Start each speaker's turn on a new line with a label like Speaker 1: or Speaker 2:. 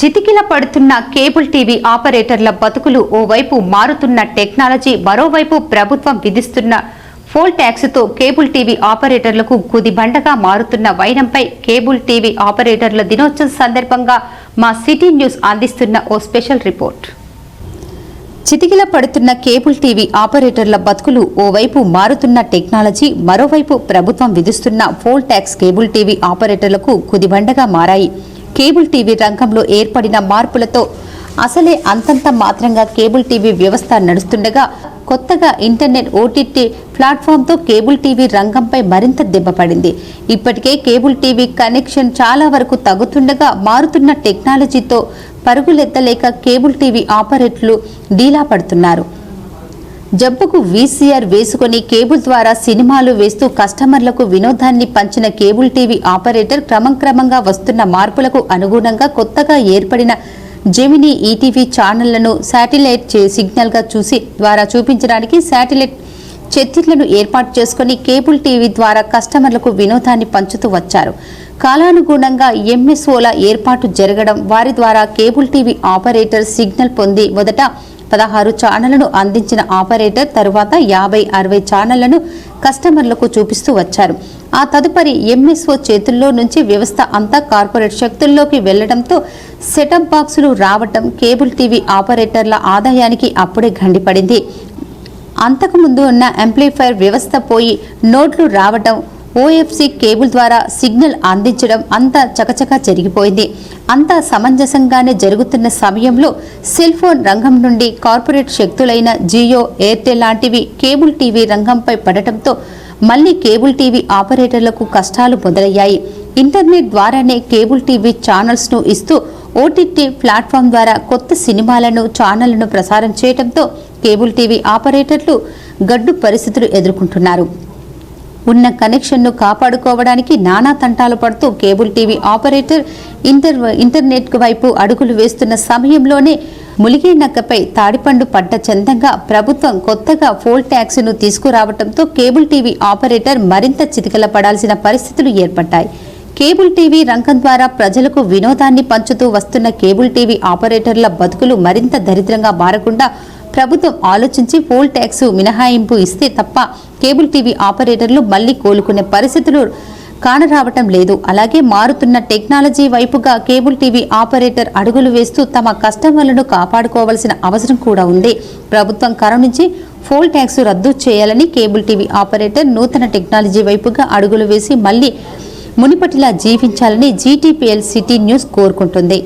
Speaker 1: చితికిల పడుతున్న cable TV ఆపరేటర్ల బతుకులు ఓవైపు మారుతున్న టెక్నాలజీ మరోవైపు ప్రభుత్వం విధిస్తున్న ఫోల్ ట్యాక్స్తో కేబుల్ టీవీ ఆపరేటర్లకు కుదిబండగా మారుతున్న వైనంపై కేబుల్ టీవీ ఆపరేటర్ల దినోత్సవం సందర్భంగా మా సిటీ న్యూస్ అందిస్తున్న ఓ స్పెషల్ రిపోర్ట్. చితికిల పడుతున్న కేబుల్ టీవీ ఆపరేటర్ల బతుకులు ఓవైపు మారుతున్న టెక్నాలజీ మరోవైపు ప్రభుత్వం విధిస్తున్న ఫోల్ ట్యాక్స్ కేబుల్ టీవీ ఆపరేటర్లకు కుదిబండగా మారాయి. కేబుల్ టీవీ రంగంలో ఏర్పడిన మార్పులతో అసలే అంతంత మాత్రంగా కేబుల్ టీవీ వ్యవస్థ నడుస్తుండగా కొత్తగా ఇంటర్నెట్ ఓటీటీ ప్లాట్ఫామ్తో కేబుల్ టీవీ రంగంపై మరింత దెబ్బపడింది ఇప్పటికే కేబుల్ టీవీ కనెక్షన్ చాలా వరకు తగ్గుతుండగా మారుతున్న టెక్నాలజీతో పరుగులెత్తలేక కేబుల్ టీవీ ఆపరేటర్లు డీలా పడుతున్నారు. జబ్బుకు వీసీఆర్ వేసుకొని కేబుల్ ద్వారా సినిమాలు వేస్తూ కస్టమర్లకు వినోదాన్ని పంచిన కేబుల్ టీవీ ఆపరేటర్ క్రమంక్రమంగా వస్తున్న మార్పులకు అనుగుణంగా కొత్తగా ఏర్పడిన జెమినీ ఈటీవీ ఛానళ్ళను శాటిలైట్ సిగ్నల్గా చూసి ద్వారా చూపించడానికి శాటిలైట్ చర్చిలను ఏర్పాటు చేసుకుని కేబుల్ టీవీ ద్వారా కస్టమర్లకు వినోదాన్ని పంచుతూ వచ్చారు. కాలానుగుణంగా ఎంఎస్ఓల ఏర్పాటు జరగడం వారి ద్వారా కేబుల్ టీవీ ఆపరేటర్ సిగ్నల్ పొంది మొదట పదహారు ఛానళ్ళను అందించిన ఆపరేటర్ తరువాత యాభై అరవై ఛానళ్ళను కస్టమర్లకు చూపిస్తూ వచ్చారు. ఆ తదుపరి ఎంఎస్ఓ చేతుల్లో నుంచి వ్యవస్థ అంతా కార్పొరేట్ శక్తుల్లోకి వెళ్ళడంతో సెటప్ బాక్సులు రావటం కేబుల్ టీవీ ఆపరేటర్ల ఆదాయానికి అప్పుడే గండిపడింది. అంతకుముందు ఉన్న యాంప్లిఫైర్ వ్యవస్థ పోయి నోట్లు రావటం ఓఎఫ్సి కేబుల్ ద్వారా సిగ్నల్ అందించడం అంతా చకచకా జరిగిపోయింది. అంతా సమంజసంగానే జరుగుతున్న సమయంలో సెల్ ఫోన్ రంగం నుండి కార్పొరేట్ శక్తులైన జియో ఎయిర్టెల్ లాంటివి కేబుల్ టీవీ రంగంపై పడటంతో మళ్ళీ కేబుల్ టీవీ ఆపరేటర్లకు కష్టాలు మొదలయ్యాయి. ఇంటర్నెట్ ద్వారానే కేబుల్ టీవీ ఛానల్స్ను ఇస్తూ ఓటీటీ ప్లాట్ఫామ్ ద్వారా కొత్త సినిమాలను ఛానళ్ళను ప్రసారం చేయడంతో కేబుల్ టీవీ ఆపరేటర్లు గడ్డు పరిస్థితులు ఎదుర్కొంటున్నారు. ఉన్న కనెక్షన్ను కాపాడుకోవడానికి నానా తంటాలు పడుతూ cable TV operator inter internet వైపు అడుగులు వేస్తున్న సమయంలోనే ములిగే నక్కపై తాడిపండు పడ్డ చందంగా ప్రభుత్వం కొత్తగా ఫోల్ ట్యాక్స్ను తీసుకురావడంతో కేబుల్ టీవీ ఆపరేటర్ మరింత చితికల పడాల్సిన పరిస్థితులు ఏర్పడ్డాయి. కేబుల్ టీవీ రంగం ద్వారా ప్రజలకు వినోదాన్ని పంచుతూ వస్తున్న కేబుల్ టీవీ ఆపరేటర్ల బతుకులు మరింత దరిద్రంగా మారకుండా ప్రభుత్వం ఆలోచించి పోల్ ట్యాక్స్ మినహాయింపు ఇస్తే తప్ప కేబుల్ టీవీ ఆపరేటర్లు మళ్ళీ కోలుకునే పరిస్థితులు కానరావటం లేదు. అలాగే మారుతున్న టెక్నాలజీ వైపుగా కేబుల్ టీవీ ఆపరేటర్ అడుగులు వేస్తూ తమ కస్టమర్లను కాపాడుకోవాల్సిన అవసరం కూడా ఉంది. ప్రభుత్వం కరుణించి ఫోల్ ట్యాక్స్ రద్దు చేయాలని కేబుల్ టీవీ ఆపరేటర్ నూతన టెక్నాలజీ వైపుగా అడుగులు వేసి మళ్ళీ మునిపటిలా జీవించాలని జీటీపీఎల్ సిటీ న్యూస్ కోరుకుంటుంది.